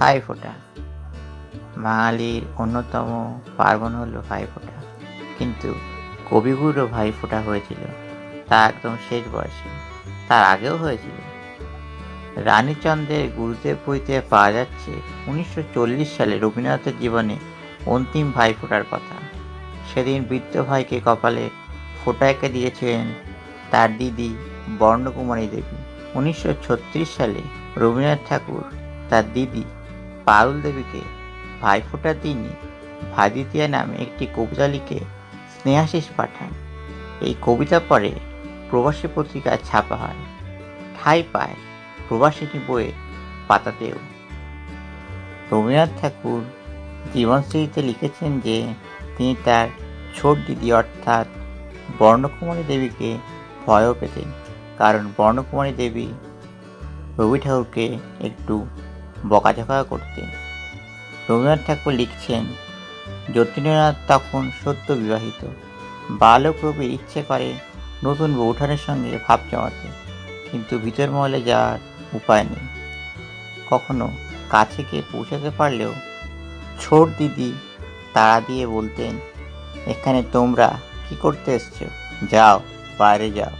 ভাইফোঁটা বাঙালির অন্যতম পার্বণ হলো ভাইফোঁটা কিন্তু কবিগুরুরও ভাইফোঁটা হয়েছিল। তা একদম শেষ বয়সে। তার আগেও হয়েছিল। রানীচন্দ্রের গুরুদেব বইতে পাওয়া যাচ্ছে উনিশশো চল্লিশ সালে রবীন্দ্রনাথের জীবনে অন্তিম ভাইফোঁটার কথা। সেদিন বৃদ্ধ ভাইকে কপালে ফোঁটা এঁকে দিয়েছিলেন তার দিদি বর্ণকুমারী দেবী। উনিশশো ছত্রিশ সালে রবীন্দ্রনাথ ঠাকুর তার দিদি পারুল দেবীকে ভাইফোঁটার দিনই ভাদিতিয়া নামে একটি কবিতা লিখে স্নেহাশিস পাঠান। এই কবিতা পরে প্রবাসী পত্রিকায় ছাপা হয়। ঠাই পায় প্রবাসিনী বইয়ের পাতাতেও। রবীন্দ্রনাথ ঠাকুর জীবনশ্রীতে লিখেছেন যে, তিনি তার ছোট দিদি অর্থাৎ বর্ণকুমারী দেবীকে ভয়ও পেতেন। কারণ বর্ণকুমারী দেবী রবি ঠাকুরকে একটু বকাঝকা করতেন। রবীন্দ্রনাথ ঠাকুর লিখছেন, যতীন্দ্রনাথ তখন সত্য বিবাহিত। বালক রবি ইচ্ছে করে নতুন বৌঠানের সঙ্গে ভাব জমাতে, কিন্তু ভিতর মহলে যাওয়ার উপায় নেই। কখনো কাছে গিয়ে পৌঁছাতে পারলেও ছোট দিদি তাড়া দিয়ে বলতেন, এখানে তোমরা কি করতে এসছো? যাও, বাইরে যাও।